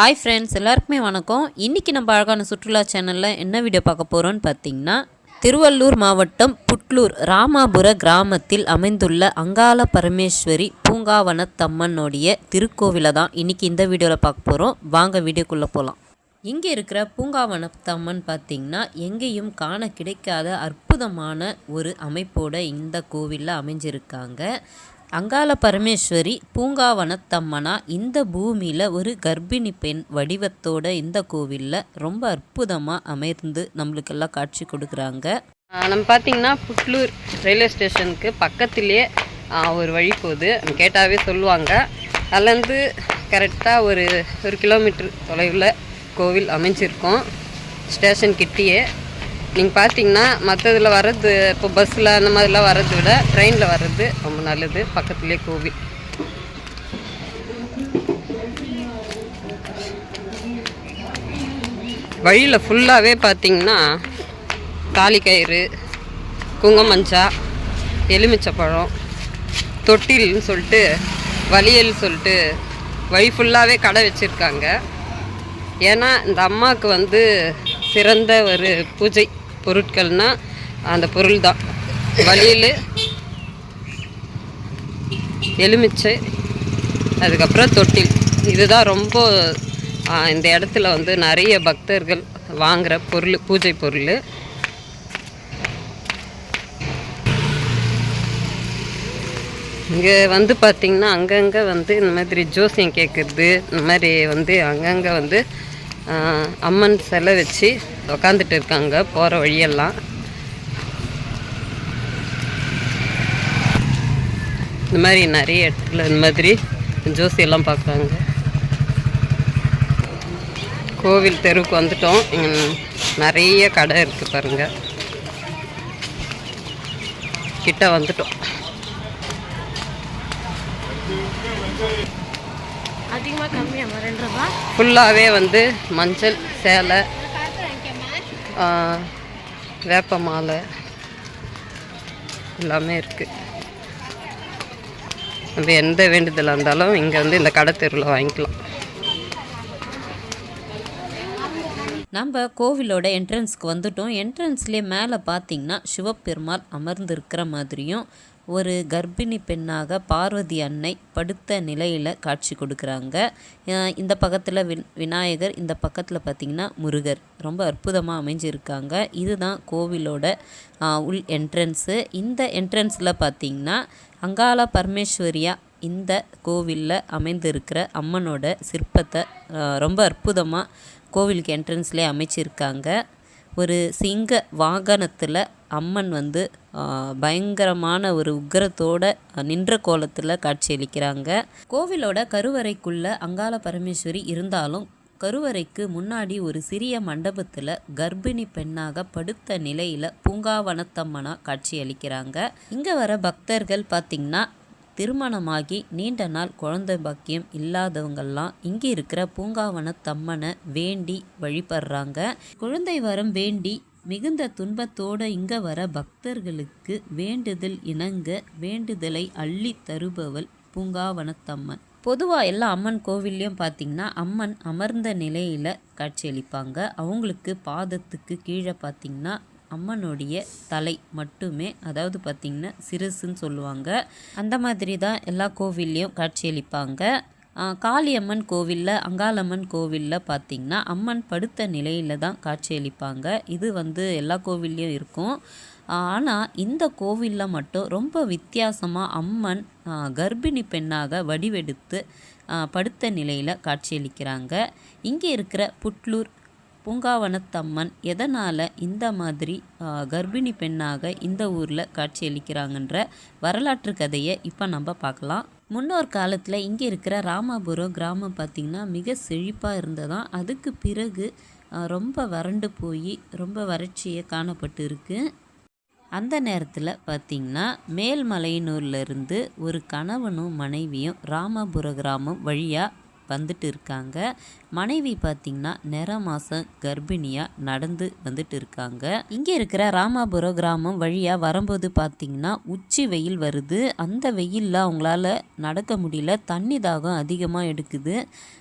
Hi friends எல்லாருக்குமே வணக்கம். இன்றைக்கி நம்ம அழகான சுற்றுலா சேனலில் என்ன வீடியோ பார்க்க போகிறோன்னு பார்த்தீங்கன்னா திருவள்ளூர் மாவட்டம் புட்லூர் ராமாபுர கிராமத்தில் அமைந்துள்ள அங்காள பரமேஸ்வரி பூங்காவனத்தம்மனுடைய திருக்கோவிலை தான் இன்றைக்கி இந்த வீடியோவில் பார்க்க போகிறோம் வாங்க வீடியோக்குள்ளே போகலாம் இங்கே இருக்கிற பூங்காவனத்தம்மன் பார்த்திங்கன்னா எங்கேயும் காண கிடைக்காத அற்புதமான ஒரு அமைப்போட இந்த கோவிலில் அமைஞ்சிருக்காங்க. அங்காள பரமேஸ்வரி பூங்காவனத்தம்மனா இந்த பூமியில் ஒரு கர்ப்பிணி பெண் வடிவத்தோட இந்த கோவிலில் ரொம்ப அற்புதமாக அமர்ந்து நம்மளுக்கெல்லாம் காட்சி கொடுக்குறாங்க. நம்ம பார்த்தீங்கன்னா புட்லூர் ரயில்வே ஸ்டேஷனுக்கு பக்கத்துலேயே ஒரு வழி போகுது. கேட்டாவே சொல்லுவாங்க. அதுலேருந்து கரெக்டாக ஒரு ஒரு கிலோமீட்டர் தொலைவில் கோவில் அமைஞ்சிருக்கும். ஸ்டேஷன் கிட்டேயே. நீங்கள் பார்த்தீங்கன்னா மற்றதில் வர்றது இப்போ பஸ்ஸில் அந்த மாதிரிலாம் வர்றதை விட ட்ரெயினில் வர்றது ரொம்ப நல்லது. பக்கத்துலேயே கோவில். வழியில் ஃபுல்லாகவே பார்த்தீங்கன்னா தாலிக்கயிறு குங்குமஞ்சா எலுமிச்சப்பழம் தொட்டில்னு சொல்லிட்டு வலியல் சொல்லிட்டு வழி ஃபுல்லாகவே கடை வச்சுருக்காங்க. ஏன்னா இந்த அம்மாவுக்கு வந்து சிறந்த ஒரு பூஜை. பொருட்கள்னால் அந்த பொருள் தான் வலியல் எலுமிச்சை அதுக்கப்புறம் தொட்டில். இதுதான் ரொம்ப இந்த இடத்துல வந்து நிறைய பக்தர்கள் வாங்குகிற பொருள் பூஜை பொருள். இங்கே வந்து பார்த்திங்கன்னா அங்கங்கே வந்து இந்த மாதிரி ஜோசியம் கேட்குறது இந்த மாதிரி வந்து அங்கங்கே வந்து அம்மன் சிலை வச்சு உக்காந்துட்டு இருக்காங்க போகிற வழியெல்லாம். இந்த மாதிரி நிறைய இடத்துல இந்த மாதிரி ஜோசியெல்லாம் பார்க்குறாங்க. கோவில் தெருவுக்கு வந்துட்டோம். நிறைய கடை இருக்குது பாருங்க. கிட்ட வந்துட்டோம். அதிகமாக கம்மியாக ரெண்டு ரூபா. ஃபுல்லாகவே வந்து மஞ்சள் சேலை ஆ, வேப்ப மாலை எல்லாமே இருக்குது நம்ம எந்த வேண்டுதலாக இருந்தாலும் இங்கே வந்து இந்த கடை தெருவில் வாங்கிக்கலாம். நம்ம கோவிலோட என்ட்ரன்ஸ்க்கு வந்துட்டோம். என்ட்ரன்ஸ்லேயே மேலே பார்த்தீங்கன்னா சிவபெருமாள் அமர்ந்திருக்கிற மாதிரியும் ஒரு கர்ப்பிணி பெண்ணாக பார்வதி அன்னை படுத்த நிலையில் காட்சி கொடுக்குறாங்க. இந்த பக்கத்தில் வின் விநாயகர் இந்த பக்கத்தில் பார்த்திங்கன்னா முருகர். ரொம்ப அற்புதமாக அமைஞ்சிருக்காங்க. இதுதான் கோவிலோட உள் என்ட்ரன்ஸு இந்த என்ட்ரன்ஸில் பார்த்திங்கன்னா அங்காள பரமேஸ்வரியா இந்த கோவிலில் அமைந்திருக்கிற அம்மனோட சிற்பத்தை ரொம்ப அற்புதமாக கோவிலுக்கு என்ட்ரன்ஸ்லேயே அமைச்சிருக்காங்க. ஒரு சிங்க வாகனத்தில் அம்மன் வந்து பயங்கரமான ஒரு உக்கிரத்தோட நின்ற கோலத்தில் காட்சியளிக்கிறாங்க. கோவிலோட கருவறைக்குள்ள அங்காள பரமேஸ்வரி இருந்தாலும் கருவறைக்கு முன்னாடி ஒரு சிறிய மண்டபத்தில் கர்ப்பிணி பெண்ணாக படுத்த நிலையில் பூங்காவனத்தம்மனா காட்சியளிக்கிறாங்க. இங்கே வர பக்தர்கள் பார்த்திங்கன்னா திருமணமாகி நீண்ட நாள் குழந்தை பாக்கியம் இல்லாதவங்கெல்லாம் இங்கே இருக்கிற பூங்காவனத்தம்மனை வேண்டி வழிபடுறாங்க. குழந்தை வரம் வேண்டி மிகுந்த துன்பத்தோடு இங்கே வர பக்தர்களுக்கு வேண்டுதல் இணங்க வேண்டுதலை அள்ளி தருபவள் பூங்காவனத்தம்மன். பொதுவாக எல்லா அம்மன் கோவில்லையும் பார்த்திங்கன்னா அம்மன் அமர்ந்த நிலையில் காட்சியளிப்பாங்க அவங்களுக்கு பாதத்துக்கு கீழே பார்த்தீங்கன்னா அம்மனுடைய தலை மட்டுமே அதாவது பார்த்திங்கன்னா சிறுசுன்னு சொல்லுவாங்க. அந்த மாதிரி தான் எல்லா கோவில்லையும் காட்சியளிப்பாங்க காளியம்மன் கோவிலில் அங்காளம்மன் கோவிலில் பார்த்திங்கன்னா அம்மன் படுத்த நிலையில் தான் காட்சியளிப்பாங்க இது வந்து எல்லா கோவில்லையும் இருக்கும். ஆனால் இந்த கோவிலில் மட்டும் ரொம்ப வித்தியாசமாக அம்மன் கர்ப்பிணி பெண்ணாக வடிவெடுத்து படுத்த நிலையில் காட்சியளிக்கிறாங்க இங்கே இருக்கிற புட்லூர் பூங்காவனத்தம்மன் எதனால் இந்த மாதிரி கர்ப்பிணி பெண்ணாக இந்த ஊரில் காட்சியளிக்கிறாங்கன்ற வரலாற்று கதையை இப்போ நம்ம பார்க்கலாம். முன்னோர் காலத்தில் இங்கே இருக்கிற ராமாபுரம் கிராமம் பார்த்திங்கன்னா மிக செழிப்பாக இருந்ததாம் அதுக்கு பிறகு ரொம்ப வறண்டு போய் ரொம்ப வறட்சியை காணப்பட்டு இருக்குது அந்த நேரத்தில் பார்த்திங்கன்னா மேல்மலையனூர்லேருந்து ஒரு கணவனும் மனைவியும் ராமபுர கிராமம் வழியாக வந்துட்டு இருக்காங்க மனைவி பார்த்திங்கன்னா நிற மாதம் கர்ப்பிணியாக நடந்து வந்துட்டு இருக்காங்க இங்கே இருக்கிற ராமாபுரம் கிராமம் வழியாக வரும்போது பார்த்திங்கன்னா உச்சி வெயில் வருது. அந்த வெயிலில் அவங்களால நடக்க முடியல. தண்ணி தாகம் அதிகமாக எடுக்குது.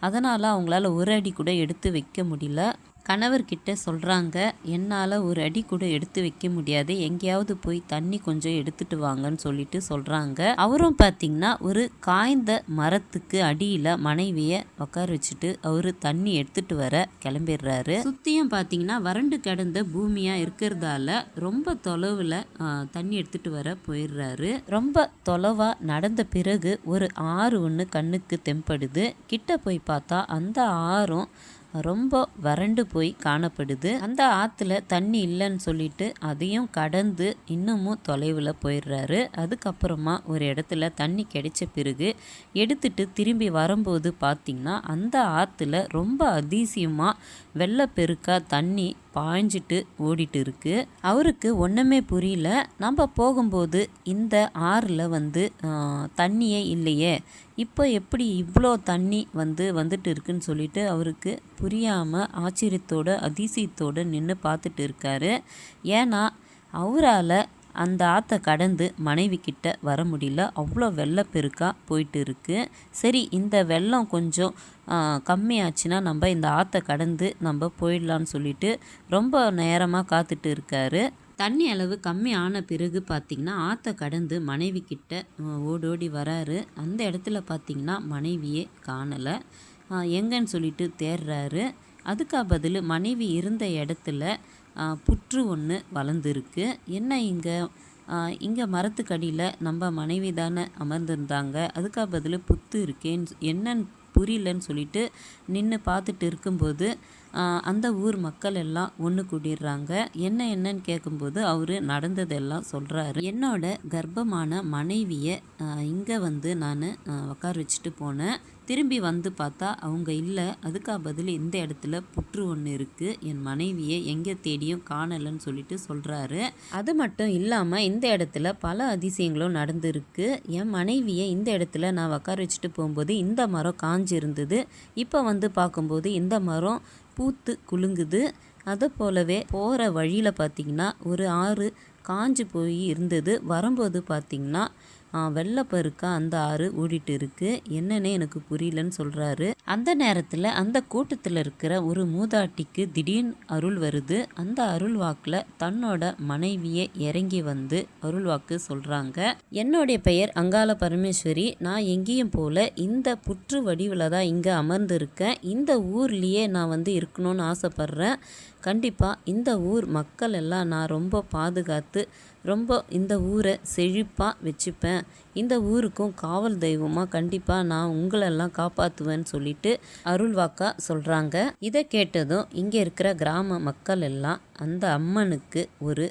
அதனால் அவங்களால ஒரு அடி கூட எடுத்து வைக்க முடியல. கணவர்கிட்ட சொல்கிறாங்க என்னால் ஒரு அடி கூட எடுத்து வைக்க முடியாது. எங்கேயாவது போய் தண்ணி கொஞ்சம் எடுத்துட்டு வாங்கன்னு சொல்லிட்டு சொல்கிறாங்க அவரும் பார்த்திங்கன்னா ஒரு காய்ந்த மரத்துக்கு அடியில் மனைவியை உட்கார வச்சுட்டு அவர் தண்ணி எடுத்துட்டு வர கிளம்பிடுறாரு. சுற்றியும் பார்த்தீங்கன்னா வறண்டு கிடந்த பூமியாக இருக்கிறதால ரொம்ப தொலைவில் தண்ணி எடுத்துட்டு வர போயிடுறாரு. ரொம்ப தொலைவாக நடந்த பிறகு ஒரு ஆறு ஒன்று கண்ணுக்கு தென்படுது கிட்ட போய் பார்த்தா அந்த ஆறும் ரொம்ப வறண்டு போய் காணப்படுது. அந்த ஆற்றுல தண்ணி இல்லைன்னு சொல்லிட்டு அதையும் கடந்து இன்னமும் தொலைவில் போயிடுறாரு. அதுக்கப்புறமா ஒரு இடத்துல தண்ணி கிடைச்ச பிறகு எடுத்துட்டு திரும்பி வரும்போது பார்த்திங்கன்னா அந்த ஆற்றுல ரொம்ப அதிசயமாக வெள்ளப்பெருக்காக தண்ணி பாய்ஞ்சிட்டு ஓடிட்டு இருக்கு. அவருக்கு ஒன்றுமே புரியல. நம்ம போகும்போது இந்த ஆறில் வந்து தண்ணியே இல்லையே. இப்போ எப்படி இவ்வளோ தண்ணி வந்து வந்துட்டு இருக்குன்னு சொல்லிட்டு அவருக்கு புரியாமல் ஆச்சரியத்தோட அதிசயத்தோடு நின்று பார்த்துட்டு இருக்காரு ஏன்னா அவரால் அந்த ஆற்றை கடந்து மனைவி கிட்ட வர முடியல. அவ்வளோ வெள்ளப்பெருக்காக போயிட்டு இருக்கு சரி இந்த வெள்ளம் கொஞ்சம் கம்மியாச்சுன்னா நம்ம இந்த ஆற்றை கடந்து நம்ம போயிடலான்னு சொல்லிட்டு ரொம்ப நேரமாக காத்துட்டு இருக்காரு தண்ணி அளவு கம்மி ஆன பிறகு பார்த்திங்கன்னா ஆற்றை கடந்து மனைவி கிட்ட ஓடோடி வராரு. அந்த இடத்துல பார்த்திங்கன்னா மனைவியே காணலை. எங்கன்னு சொல்லிட்டு தேடுறாரு அதுக்கா பதில் மனைவி இருந்த இடத்துல புற்று ஒன்று வளர்ந்துருக்கு. என்ன இங்கே? இங்கே மரத்துக்கடியில் நம்ம மனைவி தானே அமர்ந்திருந்தாங்க. அதுக்கா பதில் புத்து இருக்கேன்னு என்னன்னு புரியலன்னு சொல்லிட்டு நின்று பார்த்துட்டு இருக்கும்போது அந்த ஊர் மக்கள் எல்லாம் ஒன்று கூடிடுறாங்க. என்ன என்னன்னு கேட்கும்போது அவர் நடந்ததெல்லாம் சொல்கிறாரு என்னோட கர்ப்பமான மனைவியை இங்கே வந்து நான் உட்கார வச்சுட்டு போனேன். திரும்பி வந்து பார்த்தா அவங்க இல்லை. அதுக்கா பதில் இந்த இடத்துல புற்று ஒன்று இருக்குது என் மனைவியை எங்கே தேடியும் காணலைன்னு சொல்லிட்டு சொல்கிறாரு அது மட்டும் இல்லாமல் இந்த இடத்துல பல அதிசயங்களும் நடந்திருக்கு. என் மனைவியை இந்த இடத்துல நான் உட்கார வச்சுட்டு போகும்போது இந்த மரம் காஞ்சிருந்தது. இப்போ வந்து பார்க்கும்போது இந்த மரம் பூத்து குலுங்குது. அதை போலவே போகிற வழியில் பார்த்திங்கன்னா ஒரு ஆறு காஞ்சு போய் இருந்தது. வரும்போது பார்த்திங்கன்னா வெள்ளப்பெருக்கா அந்த ஆறு ஓடிட்டு இருக்கு என்னன்னு எனக்கு புரியலன்னு சொல்கிறாரு அந்த நேரத்தில் அந்த கூட்டத்தில் இருக்கிற ஒரு மூதாட்டிக்கு திடீர்னு அருள் வருது. அந்த அருள் வாக்கில் தன்னோட மனைவியை இறங்கி வந்து அருள் வாக்கு சொல்கிறாங்க என்னுடைய பெயர் அங்காள பரமேஸ்வரி. நான் எங்கேயும் போல இந்த புற்று வடிவில் தான் இங்கே அமர்ந்திருக்கேன். இந்த ஊர்லேயே நான் வந்து இருக்கணும்னு ஆசைப்பட்றேன். கண்டிப்பாக இந்த ஊர் மக்கள் எல்லாம் நான் ரொம்ப பாதுகாத்து ரொம்ப இந்த ஊரை செழிப்பாக வச்சுப்பேன். இந்த ஊருக்கும் காவல் தெய்வமாக கண்டிப்பாக நான் உங்களெல்லாம் காப்பாற்றுவேன்னு சொல்லிட்டு அருள்வாக்கா சொல்கிறாங்க இதை கேட்டதும் இங்கே இருக்கிற கிராம மக்கள் எல்லாம் அந்த அம்மனுக்கு ஒரு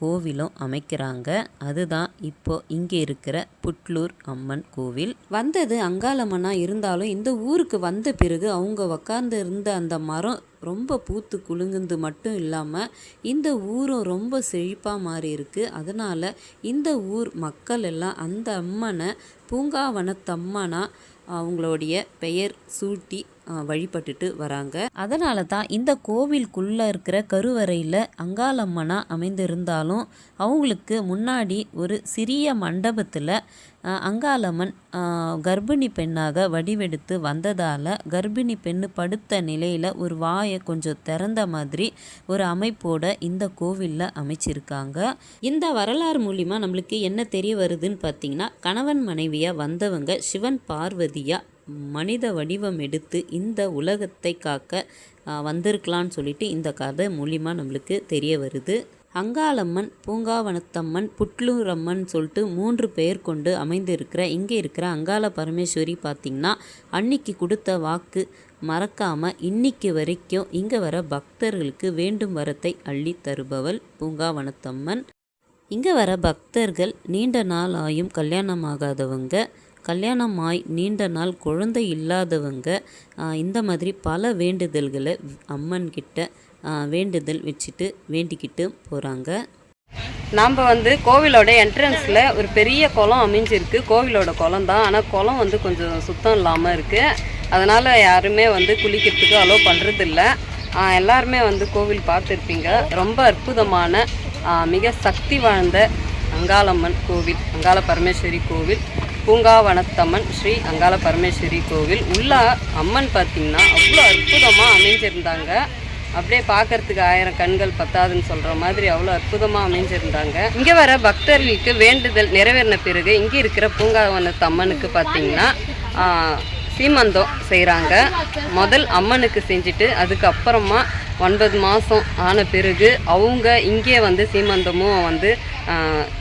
கோவிலும் அமைக்கிறாங்க. அதுதான் இப்போ இங்கே இருக்கிற புட்லூர் அம்மன் கோவில். வந்தது அங்காளம்மனா இருந்தாலும் இந்த ஊருக்கு வந்த பிறகு அவங்க உக்காந்து இருந்த அந்த மரம் ரொம்ப பூத்து குலுங்குந்து மட்டும் இல்லாமல் இந்த ஊரும் ரொம்ப செழிப்பாக மாறி இருக்குது அதனால் இந்த ஊர் மக்கள் எல்லாம் அந்த அம்மனை பூங்காவனத்தம்மனா அவங்களுடைய பெயர் சூட்டி வழிபட்டுட்டு வராங்க. அதனால தான் இந்த கோவிலுக்குள்ளே இருக்கிற கருவறையில் அங்காளம்மனா அமைந்திருந்தாலும் அவங்களுக்கு முன்னாடி ஒரு சிறிய மண்டபத்தில் அங்காளம்மன் கர்ப்பிணி பெண்ணாக வடிவெடுத்து வந்ததால் கர்ப்பிணி பெண்ணு படுத்த நிலையில் ஒரு வாயை கொஞ்சம் திறந்த மாதிரி ஒரு அமைப்போட இந்த கோவிலில் அமைச்சிருக்காங்க. இந்த வரலாறு மூலிமா நம்மளுக்கு என்ன தெரிய வருதுன்னு பார்த்தீங்கன்னா கணவன் மனைவியாக வந்தவங்க சிவன் பார்வதியாக மனித வடிவம் எடுத்து இந்த உலகத்தை காக்க வந்திருக்கலான்னு சொல்லிட்டு இந்த கதை மூலிமா நம்மளுக்கு தெரிய வருது. அங்காளம்மன் பூங்காவனத்தம்மன் புட்லூரம்மன் சொல்லிட்டு மூன்று பெயர் கொண்டு அமைந்திருக்கிற இங்கே இருக்கிற அங்காள பரமேஸ்வரி பார்த்திங்கன்னா அன்னைக்கு கொடுத்த வாக்கு மறக்காமல் இன்னைக்கு வரைக்கும் இங்கே வர பக்தர்களுக்கு வேண்டும் வரத்தை அள்ளி தருபவள் பூங்காவனத்தம்மன். இங்கே வர பக்தர்கள் நீண்ட நாள் ஆயும் கல்யாணமாகாதவங்க கல்யாணமாய் நீண்ட நாள் குழந்தை இல்லாதவங்க இந்த மாதிரி பல வேண்டுதல்களை அம்மன்கிட்ட வேண்டுதல் வச்சுட்டு வேண்டிக்கிட்டு போகிறாங்க நாம் வந்து கோவிலோட என்ட்ரன்ஸில் ஒரு பெரிய குளம் அமைஞ்சிருக்கு. கோவிலோட குளம் தான். ஆனால் குளம் வந்து கொஞ்சம் சுத்தம் இல்லாமல் இருக்குது அதனால் யாருமே வந்து குளிக்கிறதுக்கு அலோவ் பண்ணுறதில்ல எல்லாருமே வந்து கோவில் பார்த்துருப்பீங்க. ரொம்ப அற்புதமான மிக சக்தி வாழ்ந்த அங்காளம்மன் கோவில் அங்காள பரமேஸ்வரி கோவில். பூங்காவனத்தம்மன் ஸ்ரீ அங்காள பரமேஸ்வரி கோவில். உள்ள அம்மன் பார்த்திங்கன்னா அவ்வளோ அற்புதமாக அமைஞ்சிருந்தாங்க. அப்படியே பார்க்கறதுக்கு ஆயிரம் கண்கள் பத்தாதுன்னு சொல்கிற மாதிரி அவ்வளோ அற்புதமாக அமைஞ்சிருந்தாங்க. இங்கே வர பக்தர்களுக்கு வேண்டுதல் நிறைவேறின பிறகு இங்கே இருக்கிற பூங்காவனத்து அம்மனுக்கு பார்த்தீங்கன்னா சீமந்தம் செய்கிறாங்க முதல் அம்மனுக்கு செஞ்சுட்டு அதுக்கப்புறமா ஒன்பது மாதம் ஆன பிறகு அவங்க இங்கே வந்து சீமந்தமும் வந்து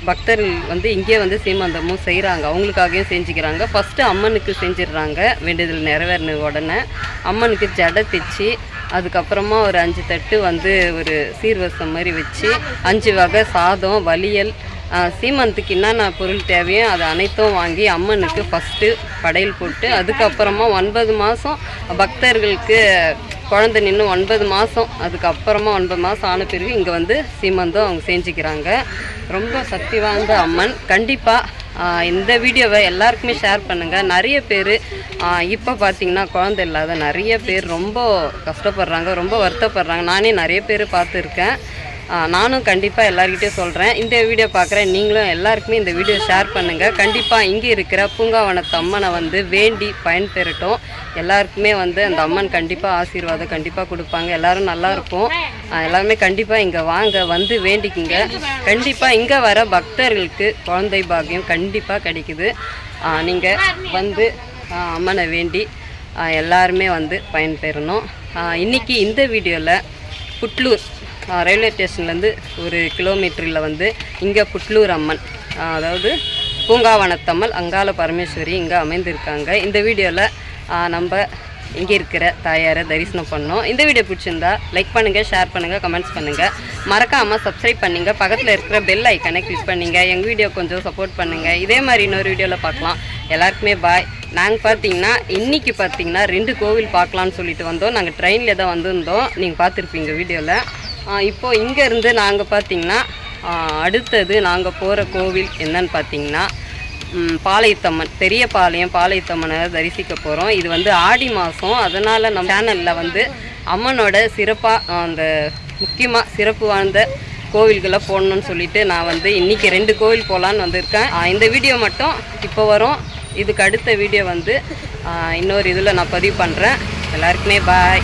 பக்தர்கள் வந்து இங்கே வந்து சீமந்தமும் செய்கிறாங்க. அவங்களுக்காகவும் செஞ்சுக்கிறாங்க. ஃபஸ்ட்டு அம்மனுக்கு செஞ்சிடுறாங்க. வேண்டுதல் நிறைவேறின உடனே அம்மனுக்கு ஜடை தைச்சி அதுக்கப்புறமா ஒரு அஞ்சு தட்டு வந்து ஒரு சீர்வசம் மாதிரி வச்சு அஞ்சு வகை சாதம் வலியல் சீமந்தத்துக்கு சீமந்துக்கு என்னென்ன பொருள் தேவையோ அது அனைத்தும் வாங்கி அம்மனுக்கு ஃபஸ்ட்டு படையல் போட்டு அதுக்கப்புறமா ஒன்பது மாதம் பக்தர்களுக்கு குழந்தை நின்று ஒன்பது மாதம் அதுக்கப்புறமா ஒன்பது மாதம் ஆன பிறகு இங்கே வந்து சீமந்தம் அவங்க செஞ்சுக்கிறாங்க. ரொம்ப சக்தி வாய்ந்த அம்மன். கண்டிப்பாக இந்த வீடியோவை எல்லாருக்குமே ஷேர் பண்ணுங்கள் நிறைய பேர் இப்போ பார்த்தீங்கன்னா குழந்தை இல்லாத நிறைய பேர் ரொம்ப கஷ்டப்படுறாங்க ரொம்ப வருத்தப்படுறாங்க. நானே நிறைய பேர் பார்த்துருக்கேன். நானும் கண்டிப்பாக எல்லாருக்கிட்டே சொல்கிறேன் இந்த வீடியோ பார்க்குற நீங்களும் எல்லாருக்குமே இந்த வீடியோ ஷேர் பண்ணுங்கள் கண்டிப்பாக இங்கே இருக்கிற பூங்காவனத்து அம்மனை வந்து வேண்டி பயன்பெறட்டும். எல்லாருக்குமே வந்து அந்த அம்மன் கண்டிப்பாக ஆசீர்வாதம் கண்டிப்பாக கொடுப்பாங்க. எல்லோரும் நல்லாயிருக்கும் எல்லாருமே கண்டிப்பாக இங்கே வாங்க வந்து வேண்டிக்குங்க. கண்டிப்பாக இங்கே வர பக்தர்களுக்கு குழந்தை பாக்கியம் கண்டிப்பாக கிடைக்குது. நீங்கள் வந்து அம்மனை வேண்டி எல்லாருமே வந்து பயன்பெறணும். இன்றைக்கி இந்த வீடியோவில் புட்லூர் ரயில்வே ஸ்டேஷன்லேருந்து ஒரு கிலோமீட்டரில் வந்து இங்கே புட்லூர் அம்மன் அதாவது பூங்காவனத்தம்மல் அங்காள பரமேஸ்வரி இங்கே அமைந்திருக்காங்க. இந்த வீடியோவில் நம்ம இங்கே இருக்கிற தாயாரை தரிசனம் பண்ணோம். இந்த வீடியோ பிடிச்சிருந்தா லைக் பண்ணுங்கள் ஷேர் பண்ணுங்கள் கமெண்ட்ஸ் பண்ணுங்கள் மறக்காமல் சப்ஸ்கிரைப் பண்ணுங்க. பக்கத்தில் இருக்கிற பெல் ஐக்கனை கிளிக் பண்ணுங்கள் எங்கள் வீடியோ கொஞ்சம் சப்போர்ட் பண்ணுங்கள் இதே மாதிரி இன்னொரு வீடியோவில் பார்க்கலாம். எல்லாருக்குமே பாய் நாங்கள் பார்த்தீங்கன்னா இன்றைக்கி பார்த்தீங்கன்னா ரெண்டு கோவில் பார்க்கலான்னு சொல்லிட்டு வந்தோம். நாங்கள் ட்ரெயினில் தான் வந்திருந்தோம். நீங்கள் பார்த்துருப்பீங்க வீடியோவில் இப்போது இங்கேருந்து நாங்கள் பார்த்தீங்கன்னா அடுத்தது நாங்கள் போகிற கோவில் என்னன்னு பார்த்தீங்கன்னா பாளையத்தம்மன் பெரிய பாளையம் பாளையத்தம்மனை தரிசிக்க போகிறோம் இது வந்து ஆடி மாதம் அதனால் நம்ம சேனலில் வந்து அம்மனோட சிறப்பாக அந்த முக்கியமாக சிறப்பு வாழ்ந்த கோவில்களை போடணும்னு சொல்லிட்டு நான் வந்து இன்றைக்கி ரெண்டு கோவில் போகலான்னு வந்திருக்கேன். இந்த வீடியோ மட்டும் இப்போ வரும். இதுக்கு அடுத்த வீடியோ வந்து இன்னொரு இதில் நான் பதிவு பண்ணுறேன் எல்லாருக்குமே பாய்